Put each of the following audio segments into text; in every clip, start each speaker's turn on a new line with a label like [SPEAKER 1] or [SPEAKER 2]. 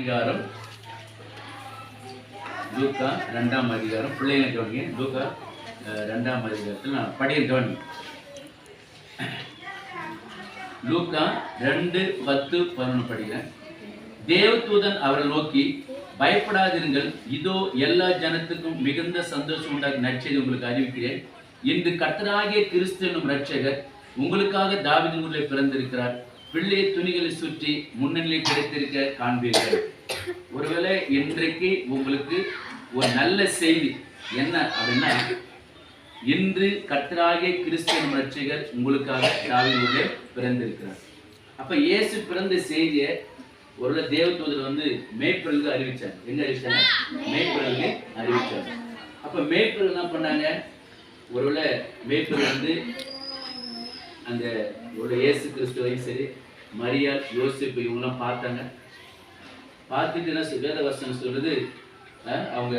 [SPEAKER 1] அதிகாரம் லூக்கா ரெண்டாம் அதிகாரம். பிள்ளைங்க கவனிங்க லூக்கா ரெண்டாம் அதிகாரத்தில் நான் படிக்க கவனி லூக்கா ரெண்டு பத்து பதினொன்று படிக்கிறேன். தேவதூதன் அவரை நோக்கி பயப்படாதிருங்கள் இதோ எல்லா ஜனத்துக்கும் மிகுந்த சந்தோஷம் உண்டாகி நற்செய்தி உங்களுக்கு அறிவிக்கிறேன். இன்று கர்த்தராகிய கிறிஸ்து என்னும் ரட்சகர் உங்களுக்காக தாவீது பிறந்திருக்கிறார். பிள்ளை துணிகளை சுற்றி முன்னணி கிடைத்திருக்க காண்பீர்கள். ஒருவேளை இன்றைக்கு உங்களுக்கு ஒரு நல்ல செய்தி என்ன அப்படின்னா இன்று கத்தராகிய கிறிஸ்து ரட்சிகர் உங்களுக்காக தாவீது பிறந்திருக்கிறார். அப்ப இயேசு பிறந்த செய்தியை ஒருவேளை தேவதூதர் வந்து மேய்ப்பர்களுக்கு அறிவிச்சாங்க எங்க அறிவிச்சாங்க? மேய்ப்பர்களுக்கு அறிவிச்சாங்க அப்ப மேய்ப்பர்கள் என்ன பண்ணாங்க? ஒருவேளை மேய்ப்பர்கள் வந்து அந்த ஒரு இயேசு கிறிஸ்துவையும் சரி மரியாள் யோசிப்பு இவங்களாம் பார்த்தாங்க. பார்த்துட்டு என்ன வேத வசனம் சொல்றது அவங்க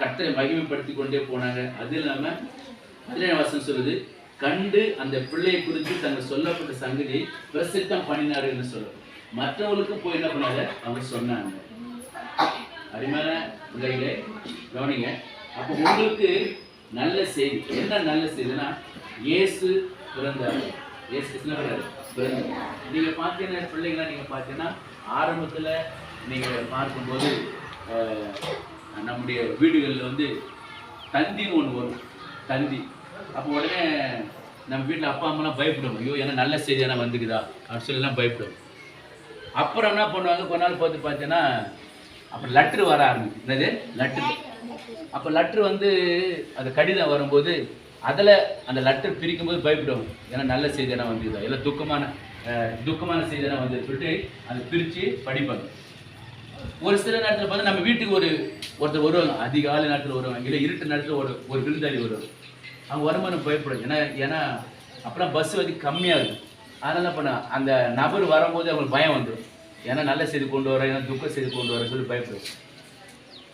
[SPEAKER 1] கர்த்தரை மகிமைப்படுத்தி கொண்டே போனாங்க. அது இல்லாம பதினேழு வசனம் சொல்லுது கண்டு அந்த பிள்ளையை குறித்து தங்கள் சொல்லப்பட்ட சங்கதியை பிரசித்தம் பண்ணினாருன்னு சொல்லுது மற்றவங்களுக்கும் போய் என்ன பண்ணாங்க? அவங்க சொன்னாங்க. அருமையான பிள்ளைகளே கவனிங்க. அப்போ உங்களுக்கு நல்ல செய்தி என்ன நல்ல செய்தினா இயேசு பிறந்தார். இயேசு கிடையாது நீங்கள் நீங்க பார்த்தீங்கன்னா பிள்ளைங்களா நீங்க பார்த்தீங்கன்னா ஆரம்பத்துல நீங்க பார்க்கும்போது நம்முடைய வீடுகளில் வந்து தந்தின்னு ஒன்று வரும். தந்தி. அப்போ உடனே நம்ம வீட்டில் அப்பா அம்மாலாம் பயப்படும். ஐயோ ஏன்னா நல்ல செய்தி வந்துக்குதா? அப்படின்னு சொல்லிலாம் பயப்படும். அப்புறம் என்ன பண்ணுவாங்க? கொஞ்ச நாள் பார்த்து பார்த்தீங்கன்னா அப்புறம் லெட்ரு வர ஆரம்பிக்கும். என்னது? லெட்ரு அப்போ லெட்ரு வந்து அது கடிதம் வரும்போது அதில் அந்த லெட்டர் பிரிக்கும் போது பயப்படுவோம் ஏன்னா நல்ல செய்தி என்ன இல்லை துக்கமான துக்கமான செய்தி என்ன வந்து சொல்லிட்டு அதை பிரித்து படிப்பாங்க. ஒரு சில நேரத்தில் பார்த்தா நம்ம வீட்டுக்கு ஒரு ஒருத்தர் வருவாங்க. அதிகாலை நேரத்தில் வருவாங்க. இல்லை இருட்டு நேரத்தில் ஒரு ஒரு விருந்தாளி வருவாங்க. அவங்க வருமானம் பயப்படும். ஏன்னா ஏன்னா அப்புறம் பஸ் வந்து கம்மியாக இருக்கும் அதனால என்ன பண்ண அந்த நபர் வரும்போது அவங்களுக்கு பயம் வந்துடும் ஏன்னா நல்ல செய்தி கொண்டு வர ஏன்னா துக்க செய்தி கொண்டு வர சொல்லி பயப்படும்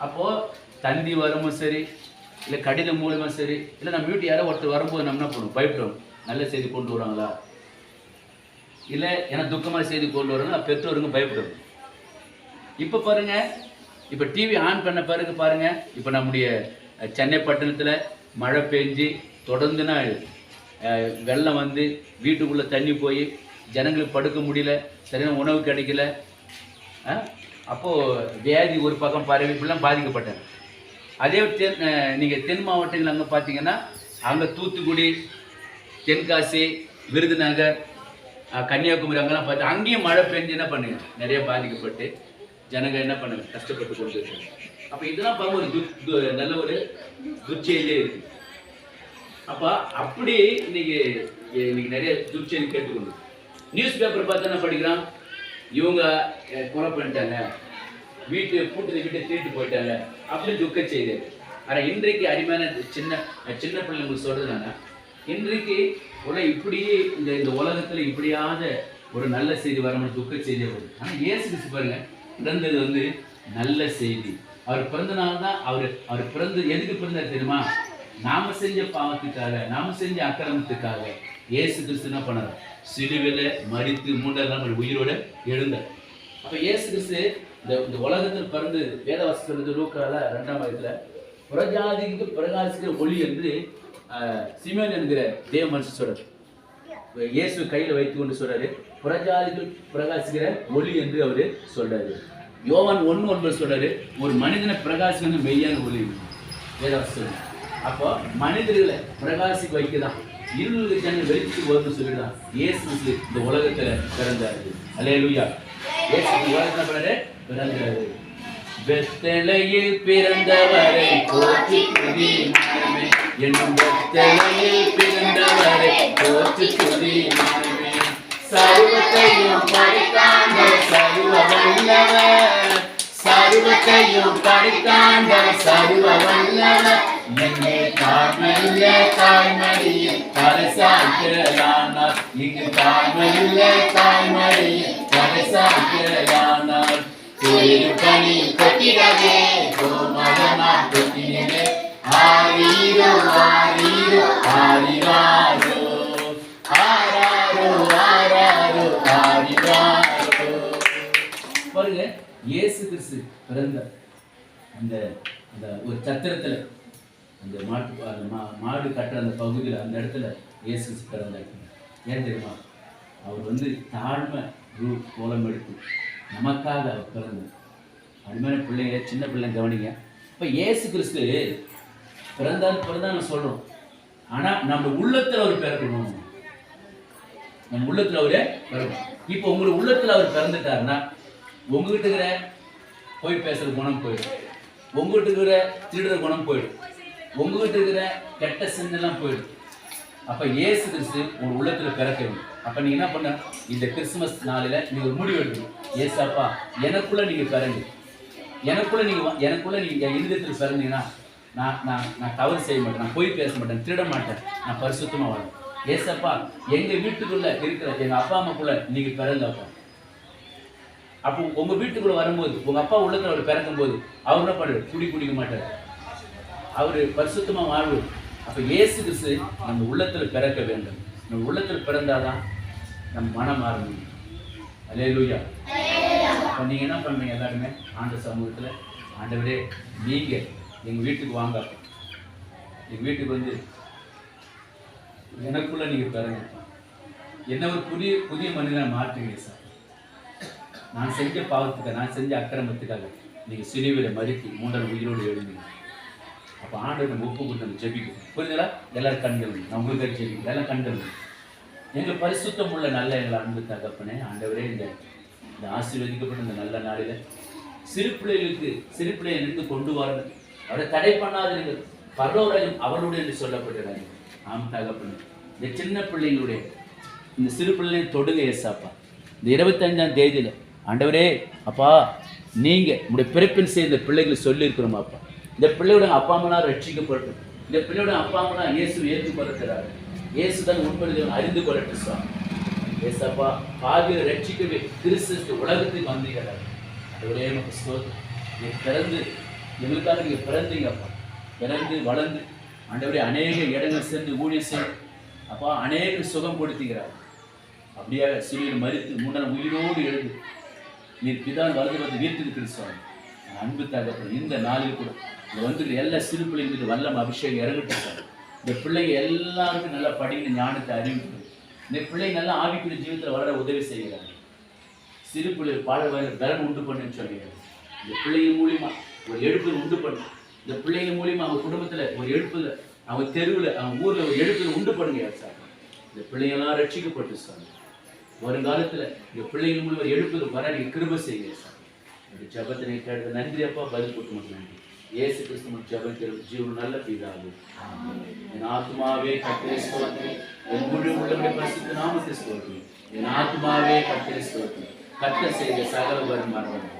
[SPEAKER 1] அப்போது தந்தி வரமும் சரி இல்லை கடிதம் மூலமாக சரி இல்லை நம்ம வீட்டு யாரோ ஒருத்தர் வரும்போது நம்ம என்ன பண்ணுவோம் பயப்படுவோம் நல்ல செய்தி கொண்டு வராங்களா? இல்லை ஏன்னா துக்கமான செய்தி கொண்டு வராங்க பெற்றோருங்க பயப்படுவாங்க இப்போ பாருங்கள் இப்போ டிவி ஆன் பண்ண பிறகு பாருங்கள் இப்போ நம்முடைய சென்னை பட்டணத்தில் மழை பெஞ்சு தொடர்ந்துனா வெள்ளம் வந்து வீட்டுக்குள்ளே தண்ணி போய் ஜனங்களுக்கு படுக்க முடியல சரியான உணவு கிடைக்கல. அப்போது வியாதி ஒரு பக்கம் பரவி இப்படிலாம் பாதிக்கப்பட்டாங்க அதே தென் நீங்கள் தென் மாவட்டங்கள் அங்கே பார்த்தீங்கன்னா அங்கே தூத்துக்குடி தென்காசி விருதுநகர் கன்னியாகுமரி அங்கெல்லாம் பார்த்து அங்கேயும் மழை பெஞ்சு என்ன பண்ணுங்க நிறைய பாதிக்கப்பட்டு ஜனங்கள் என்ன பண்ணுங்க கஷ்டப்பட்டு கொண்டு இருக்காங்க அப்போ இதெல்லாம் பார்க்க ஒரு து- நல்ல ஒரு துச்செய்தியே இருக்கு. அப்போ அப்படி இன்னைக்கு இன்னைக்கு நிறைய துச்செய்தி கேட்டுக்கொண்டு. நியூஸ் பேப்பர் பார்த்து என்ன படிக்கிறான்? இவங்க கொலை பண்ணிட்டாங்க. வீட்டு கூட்டத்தை வீட்டை திருட்டு போயிட்டாங்க அப்படி துக்க செய்து. ஆனா இன்றைக்கு அருமையான சின்ன சின்ன பிள்ளைங்களுக்கு சொல்றது என்னன்னா இன்றைக்கு உலக இப்படியே இந்த இந்த உலகத்துல இப்படியாத ஒரு நல்ல செய்தி வரணும் துக்க செய்தியாக வருது. ஆனா ஏசு கிறிஸ்து பாருங்க பிறந்தது வந்து நல்ல செய்தி. அவர் பிறந்த நாள் தான் அவர் அவர் பிறந்து எதுக்கு பிறந்தார் தெரியுமா? நாம செஞ்ச பாவத்துக்காக நாம செஞ்ச அக்கிரமத்துக்காக இயேசு கிறிஸ்து என்ன பண்ணார்? சிலுவையில மறித்து மூன்றாம் நாள் உயிரோட எழுந்தார். அப்ப இயேசு கிறிஸ்து இந்த இந்த உலகத்தில் பிறந்து வேதவாசத்தில் லூக்கால ரெண்டாம் வயதுல புறஜாதிக்கு பிரகாசிக்கிற ஒளி என்று சிமேன் என்கிற தேவ மனுஷன் சொல்றார். இயேசு கையில வைத்து கொண்டு சொல்றாரு புறஜாதிகள் பிரகாசிக்கிற ஒளி என்று அவரு சொல்றாரு. யோவான் ஒன்று ஒன்பது சொல்றாரு ஒரு மனிதனை பிரகாசிக்கணும் மெய்யான ஒளி. வேதவாசம் அப்போ மனிதர்களை பிரகாசிக்க வைக்கதான் இருளுக்கு ஜனங்கள் வெளிச்சத்துக்கு வரும்னு சொல்லிதான் இயேசு இந்த உலகத்துல பிறந்தாரு. அல்லேலூயா. இயேசு இந்த உலகத்துல பிறந்தாரு. பிறந்தது. வெத்தலையில் பிறந்தவரை போற்றி துதி மனமே. என்னும் வெத்தலையில் பிறந்தவரை போற்றி துதி மனமே. சர்வத்தையும் படைத்தாண்ட சர்வ வல்லவர் சர்வத்தையும் படைத்தாண்ட சர்வ வல்லவர் என்னை தாழ்மையுள்ள தாய்மடியில் பரசாக்கிறானார் இங்கு தாழ்மையுள்ள தாய்மடியில் பரசாக்கிறானார் கோயில் பணி கொட்டிடவே கோமகனா கொட்டினே ஆரீரோ ஆரீரோ ஆரிராரோ ஆராரோ ஆராரோ ஆரிராரோ பாருங்க இயேசு கிறிஸ்து பிறந்த அந்த அந்த ஒரு சத்திரத்தில் அந்த மாட்டு அந்த மா மாடு கட்டுற அந்த பகுதியில் அந்த இடத்துல இயேசு கிறிஸ்து பிறந்தார். ஏன் தெரியுமா? அவர் வந்து தாழ்மை ரூ கோலம் எடுத்து நமக்காக அவர் பிறந்தார். அருமையான பிள்ளைங்க சின்ன பிள்ளைங்க கவனிங்க. இப்போ ஏசு கிறிஸ்து பிறந்தார் பிறந்தான்னு சொல்கிறோம் ஆனால் நம்ம உள்ளத்தில் அவர் பிறக்கணும். நம்ம உள்ளத்துல அவரே பிறக்கணும். இப்போ உங்களுக்கு உள்ளத்துல அவர் பிறந்துட்டாருன்னா உங்ககிட்ட இருக்கிற போய் பேசுற குணம் போயிடும். உங்ககிட்ட இருக்கிற திருடுற குணம் போயிடும். உங்ககிட்ட இருக்கிற கெட்ட சிந்தெல்லாம் போயிடும். அப்ப ஏசு கிறிஸ்து உங்க உள்ளத்துல பிறக்கணும். அப்போ அப்ப நீங்க என்ன பண்ண இந்த கிறிஸ்துமஸ் நாளில் நீங்கள் ஒரு முடிவு எடுக்கணும். ஏசாப்பா எனக்குள்ள நீங்க பிறங்க. எனக்குள்ள நீங்க வா- எனக்குள்ள நீங்க இருதயத்தில் பிறந்தீங்கன்னா நான் நான் நான் தவறு செய்ய மாட்டேன். நான் போய் பேச மாட்டேன். திருட மாட்டேன். நான் பரிசுத்தமா வரேன் ஏசப்பா எங்க வீட்டுக்குள்ள இருக்கிற எங்க அப்பா அம்மாக்குள்ள நீங்க பிறந்தப்பா. அப்போ உங்க வீட்டுக்குள்ள வரும்போது உங்க அப்பா உள்ளத்துல அவர் பிறக்கும் போது அவர் என்ன பண்ணுறாரு குடி குடிக்க மாட்டார். அவரு பரிசுத்தமா வாழ்வு. அப்ப ஏசு கிறிஸ்து நம்ம உள்ளத்துல பிறக்க வேண்டும். நம்ம உள்ளத்துல பிறந்தாதான் நம்ம மனம் மாற முடியும். அல்லேலூயா அப்ப நீங்கள் என்ன பண்ணுவீங்க எல்லாருமே? ஆண்ட சமூகத்தில் ஆண்டவரே நீங்கள் எங்கள் வீட்டுக்கு வாங்க எங்கள் வீட்டுக்கு வந்து எனக்குள்ளே நீங்கள் பிறங்க என்ன ஒரு புதிய புதிய மனிதனை மாற்றுங்க சார். நான் செஞ்ச பாவத்துக்காக நான் செஞ்ச அக்கிரமத்துக்காக நீங்கள் சினிவில் மறித்து மூன்றாவது உயிரோடு எழுந்தீங்க. அப்போ ஆண்டவர் நம்ம ஒப்பு கொடுத்து நம்ம ஜெபிக்கும் புரியுதுங்களா? எல்லாரும் கண்கள் மூடுங்க. நான் ஜெபிக்கும் எல்லாம் கண்கள் எங்கள் பரிசுத்தம் உள்ள நல்ல எங்கள் அன்பு தகப்பனே ஆண்டவரே இந்த இந்த ஆசீர்வதிக்கப்பட்ட இந்த நல்ல நாளில் சிறு பிள்ளைகளுக்கு சிறு பிள்ளைகளுக்கு கொண்டு வரணும் அவரை தடை பண்ணாதீர்கள். பரலோராஜம் அவருடைய என்று சொல்லப்படுகிறாங்க ஆம் தகப்பன். இந்த சின்ன பிள்ளைங்களுடைய இந்த சிறு பிள்ளைகளை தொடுங்க ஏசாப்பா. இந்த இருபத்தஞ்சாம் தேதியில் ஆண்டவரே அப்பா நீங்க உங்களுடைய பிறப்பின் செய்த பிள்ளைகளை சொல்லியிருக்கிறோம் அப்பா. இந்த பிள்ளையோட அப்பா அம்மாலாம் ரட்சிக்கப்படட்டும் இந்த பிள்ளையோட அப்பா அம்மாலாம் இயேசு ஏற்றுக்கொள்ளக்கிறாரு இயேசு தான் உண்மையை அறிந்து கொள்ளட்டும் சுவாமி. ஏசப்பா பாவியை ரட்சிக்கவே கிறிஸ்து உலகத்துக்கு வந்தீங்க அதுவரே நமக்கு ஸ்தோத்திரம். நீ பிறந்து எங்களுக்காக நீங்கள் பிறந்தீங்கப்பா. பிறந்து வளர்ந்து ஆண்டவரே அநேக இடங்கள் சென்று ஊழியம் செய்து அப்பா அநேக சுகம் கொடுத்தீங்கிறார் அப்படியே சிலுவையில் மறித்து முன்னர் உயிரோடு எழுது நீர் பிதான் வலது வந்து வீட்டுக்கு சுவாமி அன்பு தகப்பன் இந்த நாளில் கூட இந்த வந்து எல்லா சிறு பிள்ளைங்க வல்லம் அபிஷேகம் இறங்கிட்டு இந்த பிள்ளைங்க எல்லாருக்கும் நல்லா படிக்கிற ஞானத்தை அறிவிக்கணும். இந்த பிள்ளை நல்லா ஆவிக்குரிய ஜீவத்தில் வளர உதவி செய்கிறாங்க சிறு பிள்ளை பாட தரம் உண்டு பண்ணுன்னு சொல்லிடுறாங்க இந்த பிள்ளைங்க மூலியமா ஒரு எழுப்புதல் உண்டு பண்ணு. இந்த பிள்ளைங்க மூலியமா அவங்க குடும்பத்தில் ஒரு எழுப்புதல் அவங்க தெருவில் அவங்க ஊரில் ஒரு எழுப்புதல் உண்டு பண்ணுங்க சார். இந்த பிள்ளைங்கெல்லாம் ரட்சிக்கப்பட்டு சார். வருங்காலத்தில் இந்த பிள்ளைங்க மூலியமாக ஒரு வர நீங்கள் கிருப செய்யுங்க சார். இந்த ஜபத்தினை கேட்டு நன்றி அப்பா பதில் கொடுக்க மாட்டேன் நன்றி இயேசு கிறிஸ்து ஜபத்தில் ஜீவன் நல்ல பிதாவே. ஆமென். என் ஆத்மாவே கத்திரை ஸ்தோத்திரி என் முழு உள்ளவருடைய பரிசுத்த நாமத்தை ஸ்தோத்திரி என் ஆத்மாவே கத்திரை ஸ்தோத்திரி கத்த செய்த சகல வரும் மரணம்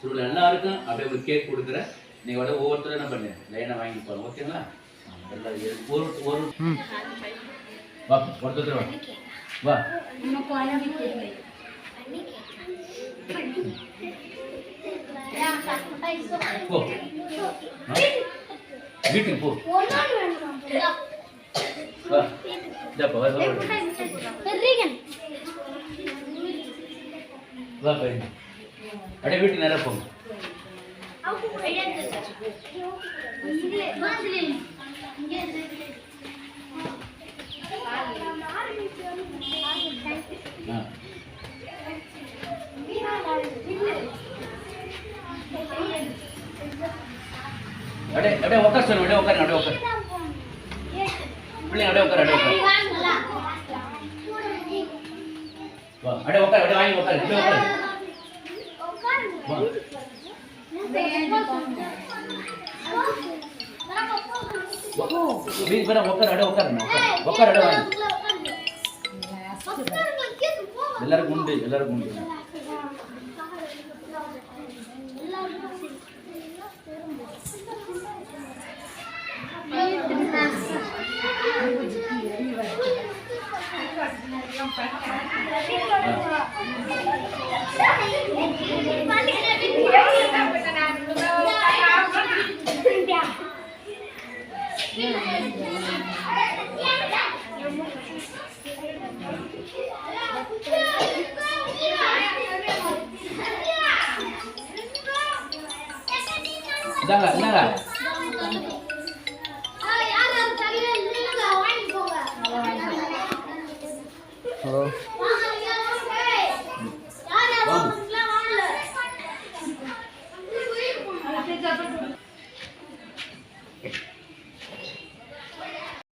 [SPEAKER 1] திருவிழா எல்லாருக்கும் அப்படியே ஒரு கேக் கொடுக்குறேன். நீங்க வந்து ஒவ்வொருத்தரும் என்ன பண்ணு? லைனை வாங்கி போகலாம் ஓகேங்களா ஒரு ஒரு. வா ஒருத்தர் வா. வா. போ? வீட்டுக்கு போ அப்படியே வீட்டுக்கு நேரா போங்க ஆ அப்படியே அப்படியே உட்கார சொல்லு அப்படியே உட்காரு அப்படியே உட்காரு பிள்ளைங்க அப்படியே உட்காரு அப்படியே உட்காரு வா அப்படியே உட்காரு அப்படியே வாங்கி உட்காரு அப்படியே உட்காரு வா. வீட்டுக்கு உட்காரு அப்படியே உட்காரு உட்காரு அப்படியே வாங்கி. எல்லாருக்கும் உண்டு எல்லாருக்கும் உண்டு.
[SPEAKER 2] 你
[SPEAKER 3] 不知
[SPEAKER 4] 道，
[SPEAKER 2] 你不知那个，那个。bro.